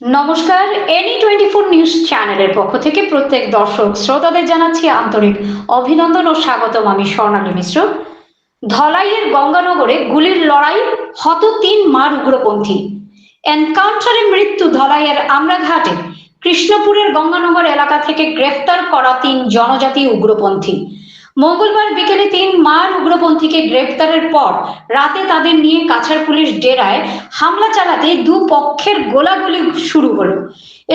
নমস্কার any twenty four news চ্যানেলের পক্ষ থেকে প্রত্যেক দর্শক শ্রোতাদের জানাচ্ছি আন্তরিক অভিনন্দন ও স্বাগতম আমি স্বর্ণালী মিশ্র। ধলাইয়ের গঙ্গানগরে গুলির লড়াই হত তিন মার উগ্রপন্থী। এনকাউন্টারে মৃত্যু ধলাইয়ের আমরাঘাটে। কৃষ্ণপুরের গঙ্গানগর এলাকা থেকে গ্রেফতার করা তিন জনজাতি উগ্রপন্থী। মঙ্গলবার বিকেলে তিন মার উগ্রপন্থীকে গ্রেফতারের পর রাতে তাদের নিয়ে কাছাড় পুলিশ ডেরায় হামলা চালাতে দু পক্ষের গোলাগুলি শুরু হলো।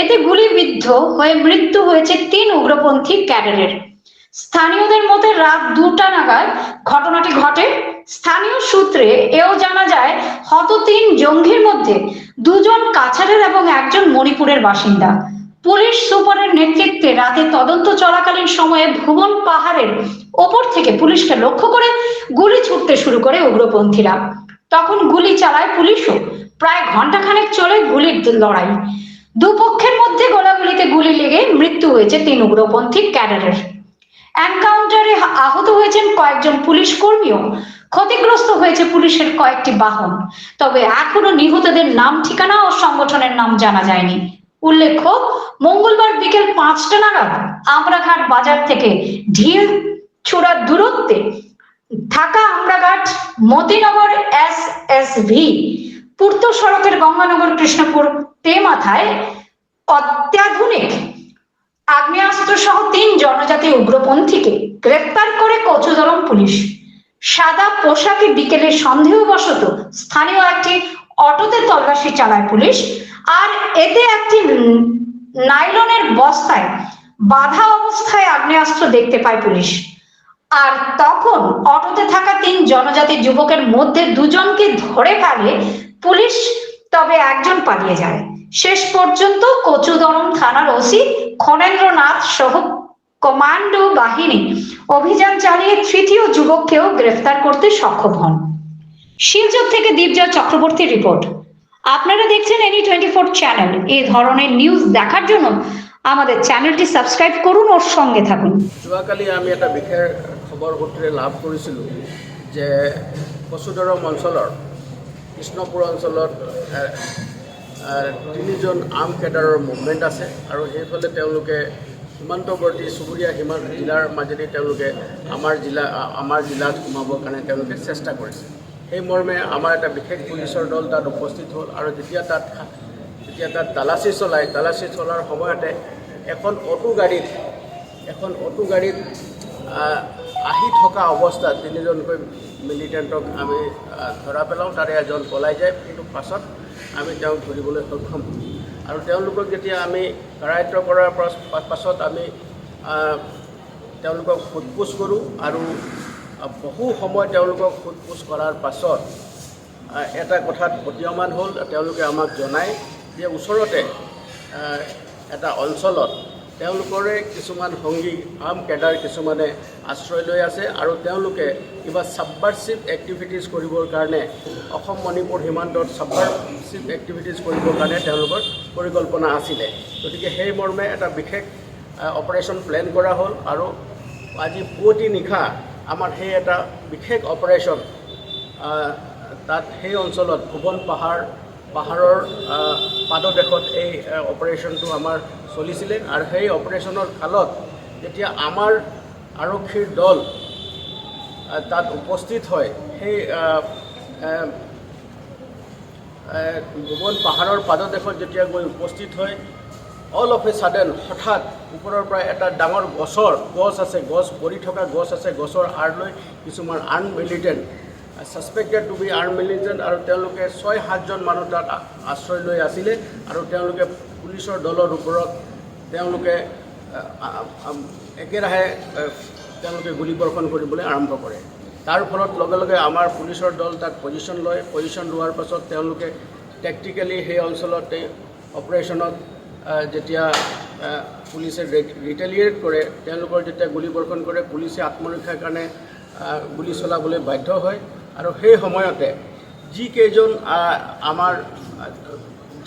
এতে গুলিবিদ্ধ হয়ে মৃত্যু হয়েছে তিন উগ্রপন্থী ক্যাডারের। স্থানীয়দের মতে রাত দুটা নাগাদ ঘটনাটি ঘটে। স্থানীয় সূত্রে এও জানা যায়, হত তিন জঙ্গির মধ্যে দুজন কাছাড়ের এবং একজন মণিপুরের বাসিন্দা। পুলিশ সুপারের নেতৃত্বে রাতে তদন্ত চলাকালীন সময়ে ভুবন পাহাড়ের ওপর থেকে পুলিশকে লক্ষ্য করে গুলি ছুটতে শুরু করে উগ্রপন্থীরা। তখন গুলি চালায় পুলিশও। প্রায় ঘন্টাখানেক চলে গুলির লড়াই। দুপক্ষের মধ্যে গোলাগুলিতে গুলি লেগে মৃত্যু হয়েছে তিন উগ্রপন্থী ক্যাডারের। এনকাউন্টারে আহত হয়েছেন কয়েকজন পুলিশ কর্মীও। ক্ষতিগ্রস্ত হয়েছে পুলিশের কয়েকটি বাহন। তবে এখনও নিহতদের নাম, ঠিকানা ও সংগঠনের নাম জানা যায়নি। উল্লেখ্য, মঙ্গলবার বিকেল পাঁচটা নাগাদ আমরাঘাট বাজার থেকে ঢিল ছোড়ার দূরত্বে Dhaka Amraghat Matinagar S S V পূর্ত সড়কের গঙ্গানগর কৃষ্ণপুর তেমাথায় অত্যাধুনিক আগ্নেয়াস্ত্র সহ তিন জনজাতি উগ্রপন্থীকে গ্রেফতার করে কচুদরম পুলিশ। সাদা পোশাকে বিকেলে সন্দেহবশত স্থানীয় একটি অটোতে তল্লাশি চালায় পুলিশ, আর এতে একটি নাইলনের বস্তায় বাধা অবস্থায় আগ্নেয়াস্ত্র দেখতে পায় পুলিশ। আর তখন অটোতে থাকা তিন জনজাতি যুবকের মধ্যে দুজনকে ধরে ফেলে পুলিশ, তবে একজন পালিয়ে যায়। শেষ পর্যন্ত কচুদরম থানার ওসি খনেন্দ্রনাথ সহ কমান্ডো বাহিনী অভিযান চালিয়ে তৃতীয় যুবককেও গ্রেফতার করতে সক্ষম হন। শিলচর থেকে দীপজয় চক্রবর্তী রিপোর্ট আপনারা দেখছেন এনি টোয়েন্টি ফোর চ্যানেল এই ধরনের নিউজ দেখার জন্য আমাদের চ্যানেলটি সাবস্ক্রাইব করুন ওর সঙ্গে থাকুন। যোৱাকালি আমি এটা বিশেষ খবৰ সূত্ৰে লাভ কৰিছিলোঁ যে কচুদৰম অঞ্চলৰ, কৃষ্ণপুৰ অঞ্চলত তিনিজন আৰ্ম কেডাৰৰ মুভমেণ্ট আছে আৰু সেইফালে তেওঁলোকে সীমান্তৱৰ্তী চুবুৰীয়া সীমা জিলাৰ মাজেদি তেওঁলোকে আমাৰ জিলা আমাৰ জিলাত সোমাবৰ কাৰণে তেওঁলোকে চেষ্টা কৰিছে। সেই মৰ্মে আমাৰ এটা বিশেষ পুলিচৰ দল তাত উপস্থিত হ'ল আৰু যেতিয়া তাত যেতিয়া তাত তালাচী চলায়, তালাচী চলাৰ সময়তে এখন অটো গাড়ীত, এখন অটো গাড়ীত আহি থকা অৱস্থাত তিনিজনকৈ মিলিটেণ্টক আমি ধৰা পেলাওঁ, তাৰে এজন পলাই যায়, কিন্তু পাছত আমি তেওঁক ধৰিবলৈ সক্ষম হওঁ। আৰু তেওঁলোকক যেতিয়া আমি কাৰায়ত্ব কৰাৰ পাছত আমি তেওঁলোকক সোধ-পোছ কৰোঁ আৰু বহু সময় তেওঁলোকক সোধ-পোছ কৰাৰ পাছত এটা কথাত প্ৰতীয়মান হ'ল, তেওঁলোকে আমাক জনায় যে ওচৰতে এটা অঞ্চলত তেওঁলোকৰে কিছুমান সংগী আৰ্ম কেডাৰ কিছুমানে আশ্ৰয় লৈ আছে আৰু তেওঁলোকে কিবা ছাবভাৰ্চিভ এক্টিভিটিছ কৰিবৰ কাৰণে, অসম মণিপুৰ সীমান্তত ছাবভাৰ্চিভ এক্টিভিটিছ কৰিবৰ কাৰণে তেওঁলোকৰ পৰিকল্পনা আছিলে। গতিকে সেই মৰ্মে এটা বিশেষ অপাৰেশ্যন প্লেন কৰা হ'ল আৰু আজি পুৱতি নিশা আমাৰ সেই এটা বিশেষ অপাৰেশ্যন তাত সেই অঞ্চলত ভুৱন পাহাৰ, পাহাৰৰ পাদদেশত এই অপাৰেশ্যনটো আমাৰ চলিছিলে। আৰু সেই অপাৰেশ্যনৰ কালত যেতিয়া আমাৰ আৰক্ষীৰ দল তাত উপস্থিত হয়, সেই ভুৱন পাহাৰৰ পাদদেশত যেতিয়া গৈ উপস্থিত হয় অল অফ এ ছাডেন হঠাৎ ওপৰৰ পৰা এটা ডাঙৰ গছৰ গছ আছে, গছ পৰি থকা গছ আছে, গছৰ আঁৰ লৈ কিছুমান arm militant suspected to be arm militant আৰু তেওঁলোকে ছয় সাতজন মানুহ তাত আশ্ৰয় লৈ আছিলে আৰু তেওঁলোকে পুলিচৰ দলৰ ওপৰত তেওঁলোকে একেৰাহে তেওঁলোকে গুলীবৰ্ষণ কৰিবলৈ আৰম্ভ কৰে। তাৰ ফলত লগে লগে আমাৰ পুলিচৰ দল তাত পজিশ্যন লয়। পজিশ্যন লোৱাৰ পাছত তেওঁলোকে টেকটিকেলি সেই অঞ্চলত অপাৰেশ্যনত যেতিয়া পুলিচে ৰিটেলিয়েট কৰে, তেওঁলোকৰ যেতিয়া গুলীবৰ্ষণ কৰে, পুলিচে আত্মৰক্ষাৰ কাৰণে গুলী চলাবলৈ বাধ্য হয়। আৰু সেই সময়তে যিকেইজন আমাৰ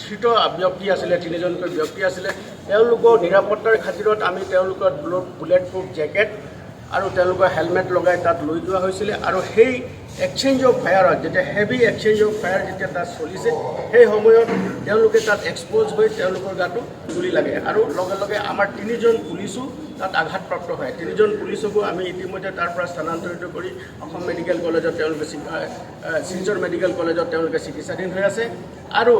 ধৃত ব্যক্তি আছিলে, তিনিজনকৈ ব্যক্তি আছিলে, তেওঁলোকৰ নিৰাপত্তাৰ খাতিৰত আমি তেওঁলোকৰ বুলেট প্ৰুফ জেকেট আৰু তেওঁলোকৰ হেলমেট লগাই তাত লৈ যোৱা হৈছিলে। আৰু সেই এক্সচেঞ্জ অফ ফায়াৰত যেতিয়া হেভি এক্সচেঞ্জ অফ ফায়াৰ যেতিয়া তাত চলিছে, সেই সময়ত তেওঁলোকে তাত এক্সপ'জ হৈ তেওঁলোকৰ গাটো গুলি লাগে। আৰু লগে লগে আমাৰ তিনিজন পুলিচো তাত আঘাতপ্ৰাপ্ত হয়। তিনিজন পুলিচকো আমি ইতিমধ্যে তাৰ পৰা স্থানান্তৰিত কৰি অসম মেডিকেল কলেজত তেওঁলোকে শিলচৰ মেডিকেল কলেজত তেওঁলোকে চিকিৎসাধীন হৈ আছে। আৰু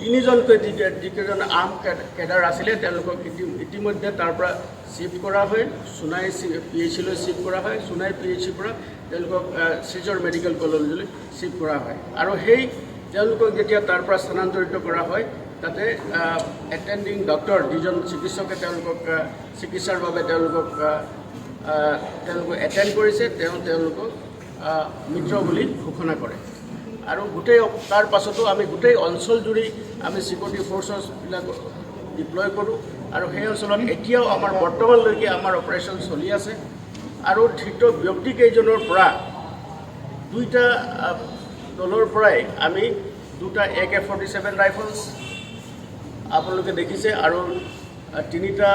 তিনিজনকৈ যিকেইজন আৰ্ম কেড- কেডাৰ আছিলে তেওঁলোকক ইতি- ইতিমধ্যে তাৰ পৰা শ্বিফ্ট কৰা হয়। সোণাই পি এইচ চিলৈ শ্বিফ্ট কৰা হয়। সোণাই পি এইচ চিৰ পৰা তেওঁলোকক আহ, মেডিকেল কলেজলৈ শ্বিফ্ট কৰা হয়। আৰু সেই তেওঁলোকক যেতিয়া তাৰ পৰা স্থানান্তৰিত কৰা হয় তাতে এটেণ্ডিং ডক্টৰ যিজন চিকিৎসকে তেওঁলোকক চিকিৎসাৰ বাবে তেওঁলোকক তেওঁলোকক এটেণ্ড কৰিছে তেওঁ তেওঁলোকক আহ, মৃত বুলি ঘোষণা কৰে। আৰু গোটেই তাৰ পাছতো আমি গোটেই অঞ্চল জুৰি আমি চিকিউৰিটি ফ'ৰ্চছবিলাক ডিপ্লয় কৰোঁ। আৰু সেই অঞ্চলত এতিয়াও আমাৰ বৰ্তমানলৈকে আমাৰ অপাৰেশ্যন চলি আছে। আৰু ধৃত ব্যক্তিকেইজনৰ পৰা দুইটা দলৰ পৰাই আমি দুটা A K forty seven rifles আপোনালোকে দেখিছে আৰু তিনিটা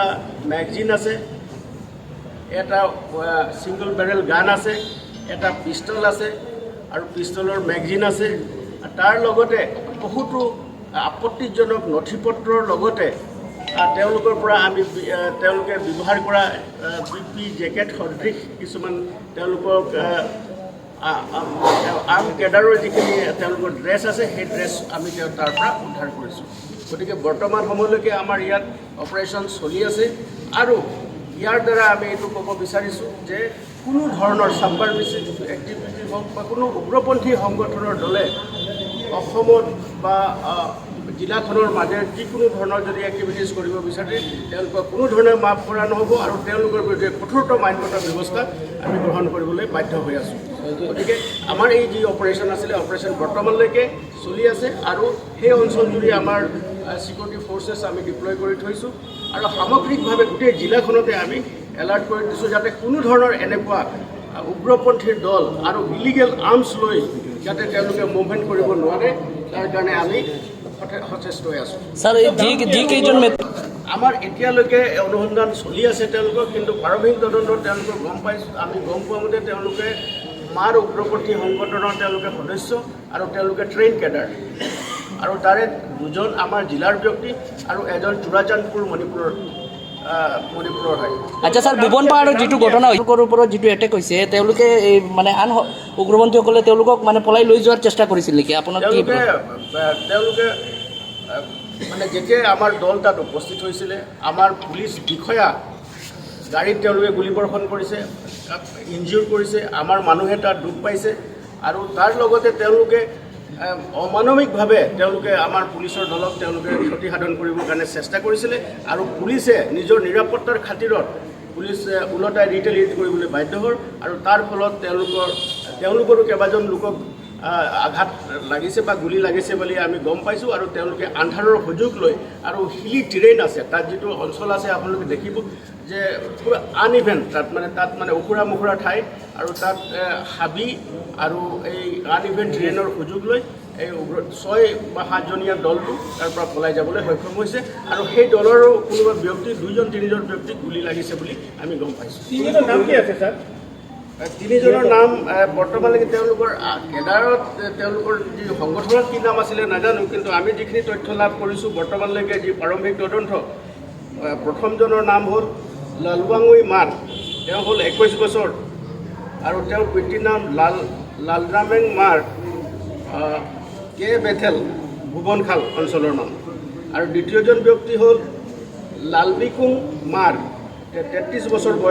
মেগজিন আছে। এটা ছিংগল বেৰেল গান আছে, এটা পিষ্টল আছে। আৰু পিষ্টলৰ মেগজিন আছে। তাৰ লগতে বহুতো আপত্তিজনক নথি পত্ৰৰ লগতে তেওঁলোকৰ পৰা আমি তেওঁলোকে ব্যৱহাৰ কৰা বি পি জেকেট, সদৃশ কিছুমান তেওঁলোকক আৰ্ম কেডাৰৰ যিখিনি তেওঁলোকৰ ড্ৰেছ আছে, সেই ড্ৰেছ আমি তেওঁ তাৰ পৰা উদ্ধাৰ কৰিছোঁ। গতিকে বৰ্তমান সময়লৈকে আমাৰ ইয়াত অপাৰেশ্যন চলি আছে। আৰু ইয়াৰ দ্বাৰা আমি এইটো ক'ব বিচাৰিছোঁ যে কোনো ধৰণৰ ছাবভাৰ্মিচিভ এক্টিভিটি হওক বা কোনো উগ্ৰপন্থী সংগঠনৰ দলে অসমত বা জিলাখনৰ মাজেৰে যিকোনো ধৰণৰ যদি এক্টিভিটিছ কৰিব বিচাৰে, তেওঁলোকক কোনো ধৰণে মাফ কৰা নহ'ব আৰু তেওঁলোকৰ বিৰুদ্ধে কঠোৰতম আইনগত ব্যৱস্থা আমি গ্ৰহণ কৰিবলৈ বাধ্য হৈ আছোঁ। গতিকে আমাৰ এই যি অপাৰেশ্যন আছিলে অপাৰেশ্যন বৰ্তমানলৈকে চলি আছে আৰু সেই অঞ্চল জুৰি আমাৰ চিকিউৰিটি ফ'ৰ্চেছ আমি ডিপ্লয় কৰি থৈছোঁ আৰু সামগ্ৰিকভাৱে গোটেই জিলাখনতে আমি এলাৰ্ট কৰি দিছোঁ যাতে কোনো ধৰণৰ এনেকুৱা উগ্ৰপন্থীৰ দল আৰু ইলিগেল আৰ্মছ লৈ যাতে তেওঁলোকে মুভমেণ্ট কৰিব নোৱাৰে তাৰ কাৰণে আমি সচেষ্ট হৈ আছোঁ। আমাৰ এতিয়ালৈকে অনুসন্ধান চলি আছে তেওঁলোকৰ কিন্তু প্ৰাৰম্ভিক তদন্তত তেওঁলোকে গম পাইছোঁ আমি গম পোৱা মতে তেওঁলোকে মাৰ উগ্ৰপন্থী সংগঠনৰ তেওঁলোকে সদস্য আৰু তেওঁলোকে ট্ৰেইন কেডাৰ আৰু তাৰে দুজন আমাৰ জিলাৰ ব্যক্তি আৰু এজন চোৰাচান্দপুৰ মণিপুৰৰ হয় আচ্ছা স্যার ভুৱন পাহাৰৰ যিটো ঘটনা তেওঁলোকৰ ওপৰত যিটো এটেক হৈছে তেওঁলোকে এই মানে আন উগ্ৰপন্থীসকলে তেওঁলোকক মানে পলাই লৈ যোৱাৰ চেষ্টা কৰিছিল নেকি? আপোনাৰ কি তেওঁলোকে মানে যেতিয়াই আমাৰ দল তাত উপস্থিত হৈছিলে আমাৰ পুলিচ বিষয়া গাড়ীত তেওঁলোকে গুলীবৰ্ষণ কৰিছে ইনজিউৰ কৰিছে আমাৰ মানুহে তাত দুখ পাইছে আৰু তাৰ লগতে তেওঁলোকে অমানৱিকভাৱে তেওঁলোকে আমাৰ পুলিচৰ দলক তেওঁলোকে ক্ষতিসাধন কৰিবৰ কাৰণে চেষ্টা কৰিছিলে আৰু পুলিচে নিজৰ নিৰাপত্তাৰ খাতিৰত পুলিচে ওলটাই ৰিটেলিয়েট কৰিবলৈ বাধ্য হ'ল আৰু তাৰ ফলত তেওঁলোকৰ, তেওঁলোকৰো কেইবাজন লোকক আঘাত লাগিছে বা গুলি লাগিছে বুলি আমি গম পাইছোঁ আৰু তেওঁলোকে আন্ধাৰৰ সুযোগ লৈ আৰু হিলি টিৰেইন আছে। তাত যিটো অঞ্চল আছে, আপোনালোকে দেখিব। যে পুৰা আন ইভেণ্ট তাত মানে তাত মানে ওখোৰা মোখোৰা ঠাই আৰু তাত হাবি আৰু এই আন ইভেণ্ট সুযোগ লৈ এই ছয় বা সাতজনীয়া দলটো তাৰ পৰা পলাই যাবলৈ সক্ষম হৈছে আৰু সেই দলৰো কোনোবা ব্যক্তি দুইজন তিনিজন ব্যক্তিক গুলি লাগিছে বুলি আমি গম পাইছোঁ। তিনিজন নাম কি আছে ছাৰ? তিনিজনৰ নাম বৰ্তমানলৈকে তেওঁলোকৰ আ, তেওঁলোকৰ যি সংগঠনৰ কি নাম আছিলে নাজানো কিন্তু আমি যিখিনি তথ্য লাভ কৰিছোঁ বৰ্তমানলৈকে যি প্ৰাৰম্ভিক তদন্ত প্ৰথমজনৰ নাম হ'ল লালৱাঙুই মান তেওঁ হ'ল একৈছ বছৰ। আৰু তেওঁৰ পিতৃৰ নাম লাল, লালৰামেং মাৰ কে বেথেল ভুৱনখাল অঞ্চলৰ মানুহ। আৰু দ্বিতীয়জন ব্যক্তি হ'ল লালবিকুং মাৰ। তেত্ৰিছ বছৰ বয়স